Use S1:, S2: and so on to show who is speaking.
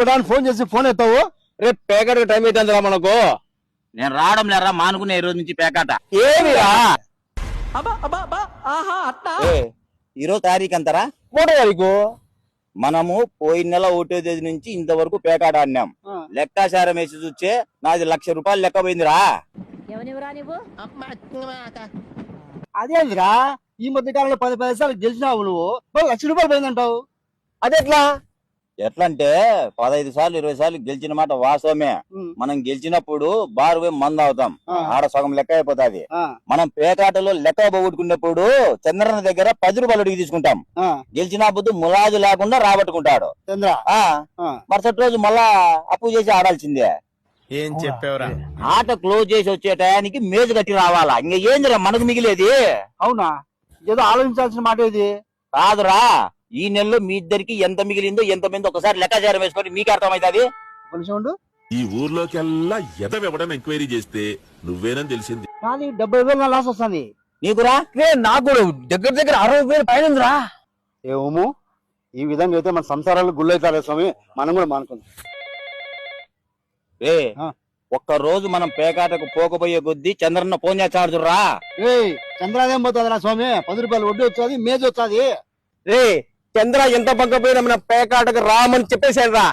S1: అని ఫోన్ చేసి ఫోన్ ఎత్తావు? రేపు పేకర్ టైం అవుతుందిరా మనకు.
S2: నేను రావడం లేరా మానుకునే ఈ రోజు నుంచి పేకాట.
S1: ఏమిరా?
S2: ఏ, ఈ రోజు తారీఖు అంతరా
S1: మూడో తారీఖు.
S2: మనము పోయిన నెల ఒకటో తేదీ నుంచి ఇంతవరకు పేకాట ఆడినాం. లెక్కాచారం వేసి చూస్తే నాది లక్ష రూపాయలు లెక్క పోయిందిరా.
S1: అదేందిరా ఈ మధ్య కాలంలో పది పది సార్లు గెలిచినావు నువ్వు. లక్ష రూపాయలు పోయిందంటావు. అదెట్లా?
S2: ఎట్లంటే పదహైదు సార్లు ఇరవై సార్లు గెలిచిన మాట వాస్తవమే. మనం గెలిచినప్పుడు బారు పోయి మంద అవుతాం. ఆడ సగం లెక్క అయిపోతాది. మనం పేకాటలో లెక్క పోగొట్టుకున్నప్పుడు చంద్రన్న దగ్గర పది రూపాయలు అడిగి తీసుకుంటాం. గెలిచిన బుద్ధి ములాజు లేకుండా రాబట్టుకుంటాడు.
S1: చంద్ర.
S2: మరుసటి రోజు మళ్ళా అప్పు చేసి ఆడాల్సిందే.
S3: ఏం చెప్పావురా?
S2: ఆట క్లోజ్ చేసి వచ్చే టయానికి మేజు కట్టి రావాలా? ఇంకా ఏందిరా మనకు మిగిలేది?
S1: అవునా? ఏదో ఆలోచించాల్సిన మాట ఇది.
S2: కాదురా. ఈ నెలలో మీ ఇద్దరికి ఎంత మిగిలిందో ఎంత మంది ఒకసారి లెక్కాచారం వేసుకొని మీకు అర్థమవుతుంది
S4: ఈ ఊర్లోకెల్లా ఎదవెవడని ఎంక్వైరీ చేస్తే నువ్వేనని తెలిసింది.
S1: కానీ డెబ్బై వేలు నా లాస్ వస్తుంది.
S2: నీకురా?
S1: నాకు దగ్గర దగ్గర అరవై వేలు పైన రా ఏమో ఈ విధంగా అయితే మన సంసారాలు గుళ్ళైతారే స్వామి. మనం కూడా మానుకుందాం.
S2: ఏ
S1: ఆ.
S2: ఒక్క రోజు మనం పేకాటకు పోకపోయే కొద్దీ చంద్రన్న ఫోన్ చేస్తాడురా
S1: ఏయ్ చంద్రాదేం పోతుంది రా స్వామి. పది రూపాయలు వడ్డీ వచ్చాది మేజ్ వచ్చాది.
S5: రే చంద్ర ఎంత పంకపోయినా మన పేకాటకు రామని చెప్పేశాడు రా